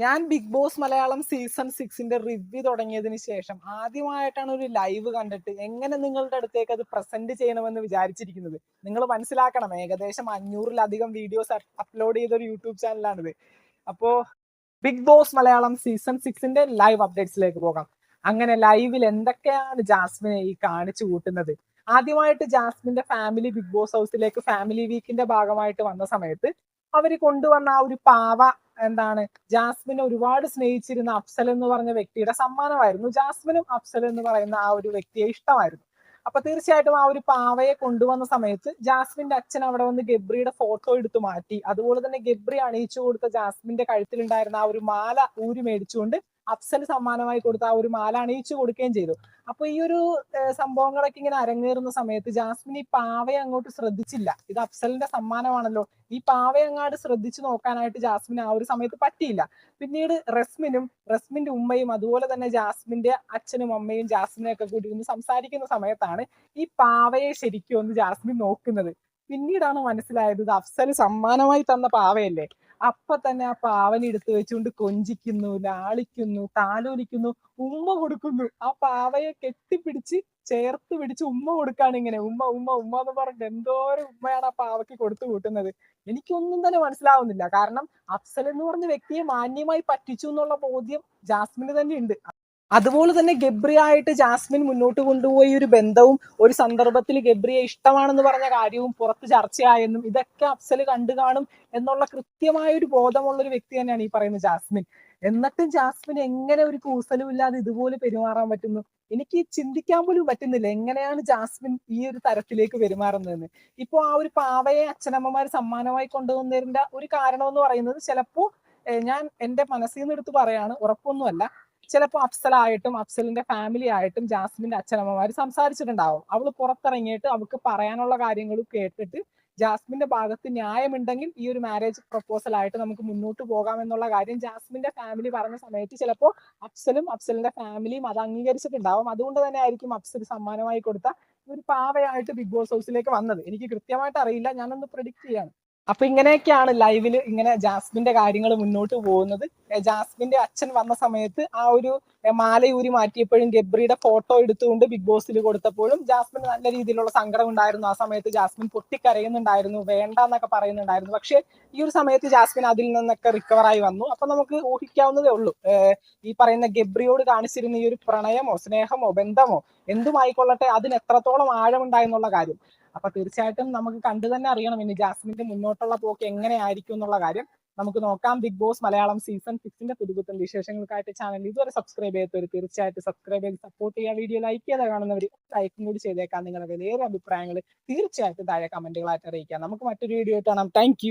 ഞാൻ big boss Malayalam season സിക്സിന്റെ review തുടങ്ങിയതിന് ശേഷം ആദ്യമായിട്ടാണ് ഒരു ലൈവ് കണ്ടിട്ട് എങ്ങനെ നിങ്ങളുടെ അടുത്തേക്ക് അത് പ്രസന്റ് ചെയ്യണമെന്ന് വിചാരിച്ചിരിക്കുന്നത്. നിങ്ങൾ മനസ്സിലാക്കണം ഏകദേശം അഞ്ഞൂറിലധികം വീഡിയോസ് അപ്ലോഡ് ചെയ്ത ഒരു യൂട്യൂബ് ചാനലാണിത് അപ്പോ ബിഗ് ബോസ് മലയാളം സീസൺ സിക്സിന്റെ ലൈവ് അപ്ഡേറ്റ്സിലേക്ക് പോകാം. അങ്ങനെ ലൈവിൽ എന്തൊക്കെയാണ് ജാസ്മിനെ ഈ കാണിച്ചു കൂട്ടുന്നത്? ആദ്യമായിട്ട് ജാസ്മിന്റെ ഫാമിലി ബിഗ് ബോസ് ഹൗസിലേക്ക് ഫാമിലി വീക്കിന്റെ ഭാഗമായിട്ട് വന്ന സമയത്ത് അവർ കൊണ്ടുവന്ന ആ ഒരു പാവ എന്താണ് ജാസ്മിനെ ഒരുപാട് സ്നേഹിച്ചിരുന്ന അഫ്സൽ എന്ന് പറഞ്ഞ വ്യക്തിയുടെ സമ്മാനമായിരുന്നു. ജാസ്മിനും അഫ്സൽ എന്ന് പറയുന്ന ആ ഒരു വ്യക്തിയെ ഇഷ്ടമായിരുന്നു. അപ്പൊ തീർച്ചയായിട്ടും ആ ഒരു പാവയെ കൊണ്ടുവന്ന സമയത്ത് ജാസ്മിന്റെ അച്ഛൻ അവിടെ വന്ന് ഗബ്രിയുടെ ഫോട്ടോ എടുത്തു മാറ്റി. അതുപോലെ തന്നെ ഗബ്രി അണിയിച്ചു കൊടുത്ത ജാസ്മിന്റെ കഴുത്തിലുണ്ടായിരുന്ന ആ ഒരു മാല ഊരി മേടിച്ചുകൊണ്ട് അഫ്സൽ സമ്മാനമായി കൊടുത്ത ആ ഒരു മാല അണിയിച്ചു കൊടുക്കുകയും ചെയ്തു. അപ്പൊ ഈ ഒരു സംഭവങ്ങളൊക്കെ ഇങ്ങനെ അരങ്ങേറുന്ന സമയത്ത് ജാസ്മിൻ ഈ പാവയെ അങ്ങോട്ട് ശ്രദ്ധിച്ചില്ല. ഇത് അഫ്സലിന്റെ സമ്മാനമാണല്ലോ. ഈ പാവയെ അങ്ങാട് ശ്രദ്ധിച്ചു നോക്കാനായിട്ട് ജാസ്മിൻ ആ ഒരു സമയത്ത് പറ്റിയില്ല. പിന്നീട് റസ്മിനും റസ്മിന്റെ ഉമ്മയും അതുപോലെ തന്നെ ജാസ്മിന്റെ അച്ഛനും അമ്മയും ജാസ്മിനെ ഒക്കെ കൂടി ഒന്ന് സംസാരിക്കുന്ന സമയത്താണ് ഈ പാവയെ ശരിക്കും ഒന്ന് ജാസ്മിൻ നോക്കുന്നത്. പിന്നീടാണ് മനസ്സിലായത് ഇത് അഫ്സൽ സമ്മാനമായി തന്ന പാവയല്ലേ? അപ്പൊ തന്നെ ആ പാവന എടുത്തു വെച്ചുകൊണ്ട് കൊഞ്ചിക്കുന്നു ലാളിക്കുന്നു താലോലിക്കുന്നു ഉമ്മ കൊടുക്കുന്നു. ആ പാവയെ കെട്ടിപ്പിടിച്ച് ചേർത്ത് പിടിച്ച് ഉമ്മ കൊടുക്കാണ് ഇങ്ങനെ. ഉമ്മ ഉമ്മ ഉമ്മ എന്ന് പറഞ്ഞിട്ട് എന്തോരം ഉമ്മയാണ് ആ പാവയ്ക്ക് കൊടുത്തു കൂട്ടുന്നത്. എനിക്കൊന്നും തന്നെ മനസ്സിലാവുന്നില്ല. കാരണം അഫ്സൽ എന്ന് പറഞ്ഞ വ്യക്തിയെ മാന്യമായി പറ്റിച്ചു എന്നുള്ള ബോധ്യം ജാസ്മിന് തന്നെ ഉണ്ട്. അതുപോലെ തന്നെ ഗബ്രിയായിട്ട് ജാസ്മിൻ മുന്നോട്ട് കൊണ്ടുപോയി ഒരു ബന്ധവും ഒരു സന്ദർഭത്തിൽ ഗബ്രിയെ ഇഷ്ടമാണെന്ന് പറഞ്ഞ കാര്യവും പുറത്ത് ചർച്ചയായെന്നും ഇതൊക്കെ അഫ്സൽ കണ്ടു കാണും എന്നുള്ള കൃത്യമായ ഒരു ബോധമുള്ള ഒരു വ്യക്തി തന്നെയാണ് ഈ പറയുന്ന ജാസ്മിൻ. എന്നിട്ടും ജാസ്മിൻ എങ്ങനെ ഒരു കൂസലും ഇല്ലാതെ ഇതുപോലെ പെരുമാറാൻ പറ്റുന്നു? എനിക്ക് ചിന്തിക്കാൻ പോലും പറ്റുന്നില്ല എങ്ങനെയാണ് ജാസ്മിൻ ഈ ഒരു തരത്തിലേക്ക് പെരുമാറുന്നതെന്ന്. ഇപ്പൊ ആ ഒരു പാവയെ അച്ഛനമ്മമാർ സമ്മാനമായി കൊണ്ടുവന്നതിന്റെ ഒരു കാരണം എന്ന് പറയുന്നത് ചിലപ്പോ ഞാൻ എന്റെ മനസ്സിൽ നിന്ന് എടുത്ത് പറയാണ് ഉറപ്പൊന്നുമല്ല. ചിലപ്പോൾ അഫ്സലായിട്ടും അഫ്സലിന്റെ ഫാമിലി ആയിട്ടും ജാസ്മിന്റെ അച്ഛനമ്മമാർ സംസാരിച്ചിട്ടുണ്ടാവും. അവൾ പുറത്തിറങ്ങിയിട്ട് അവൾക്ക് പറയാനുള്ള കാര്യങ്ങൾ കേട്ടിട്ട് ജാസ്മിന്റെ ഭാഗത്ത് ന്യായമുണ്ടെങ്കിൽ ഈ ഒരു മാരേജ് പ്രപ്പോസൽ ആയിട്ട് നമുക്ക് മുന്നോട്ട് പോകാം എന്നുള്ള കാര്യം ജാസ്മിന്റെ ഫാമിലി പറഞ്ഞ സമയത്ത് ചിലപ്പോൾ അഫ്സലും അഫ്സലിന്റെ ഫാമിലിയും അത് അംഗീകരിച്ചിട്ടുണ്ടാവും. അതുകൊണ്ട് തന്നെ ആയിരിക്കും അഫ്സൽ സമ്മാനമായി കൊടുത്ത ഒരു പാവയായിട്ട് ബിഗ് ബോസ് ഹൗസിലേക്ക് വന്നത്. എനിക്ക് കൃത്യമായിട്ട് അറിയില്ല. ഞാനൊന്ന് പ്രഡിക്റ്റ് ചെയ്യാണ്. അപ്പൊ ഇങ്ങനെയൊക്കെയാണ് ലൈവിൽ ഇങ്ങനെ ജാസ്മിന്റെ കാര്യങ്ങൾ മുന്നോട്ട് പോകുന്നത്. ജാസ്മിന്റെ അച്ഛൻ വന്ന സമയത്ത് ആ ഒരു മാലയൂരി മാല മാറ്റിയപ്പോഴും ഗബ്രിയുടെ ഫോട്ടോ എടുത്തുകൊണ്ട് ബിഗ് ബോസിൽ കൊടുത്തപ്പോഴും ജാസ്മിന് നല്ല രീതിയിലുള്ള സങ്കടം ഉണ്ടായിരുന്നു. ആ സമയത്ത് ജാസ്മിൻ പൊട്ടിക്കരയുന്നുണ്ടായിരുന്നു. വേണ്ട എന്നൊക്കെ പറയുന്നുണ്ടായിരുന്നു. പക്ഷെ ഈ ഒരു സമയത്ത് ജാസ്മിൻ അതിൽ നിന്നൊക്കെ റിക്കവറായി വന്നു. അപ്പൊ നമുക്ക് ഊഹിക്കാവുന്നതേ ഉള്ളൂ. ഈ പറയുന്ന ഗബ്രിയോട് കാണിച്ചിരുന്ന ഈ ഒരു പ്രണയമോ സ്നേഹമോ ബന്ധമോ എന്തുമായിക്കൊള്ളട്ടെ അതിന് എത്രത്തോളം ആഴമുണ്ടായെന്നുള്ള കാര്യം. അപ്പൊ തീർച്ചയായിട്ടും നമുക്ക് കണ്ടു തന്നെ അറിയണം ഇനി ജാസ്മിന്റെ മുന്നോട്ടുള്ള പോക്ക് എങ്ങനെയായിരിക്കും എന്നുള്ള കാര്യം. നമുക്ക് നോക്കാം. ബിഗ് ബോസ് മലയാളം സീസൺ സിക്സിന്റെ പുതുപുത്തൻ വിശേഷങ്ങൾക്കായിട്ട് ചാനൽ ഇതുവരെ സബ്സ്ക്രൈബ് ചെയ്യാത്തവർ തീർച്ചയായിട്ടും സബ്സ്ക്രൈബ് ചെയ്ത് സപ്പോർട്ട് ചെയ്യുക വീഡിയോ ലൈക്ക് ചെയ്താൽ കാണുന്നവർ ലൈക്കും കൂടി ചെയ്തേക്കാം. നിങ്ങളുടെ വിലയേറെ അഭിപ്രായങ്ങൾ തീർച്ചയായിട്ടും താഴെ കമന്റുകളായിട്ട് അറിയിക്കാം. നമുക്ക് മറ്റൊരു വീഡിയോ കാണാം. താങ്ക്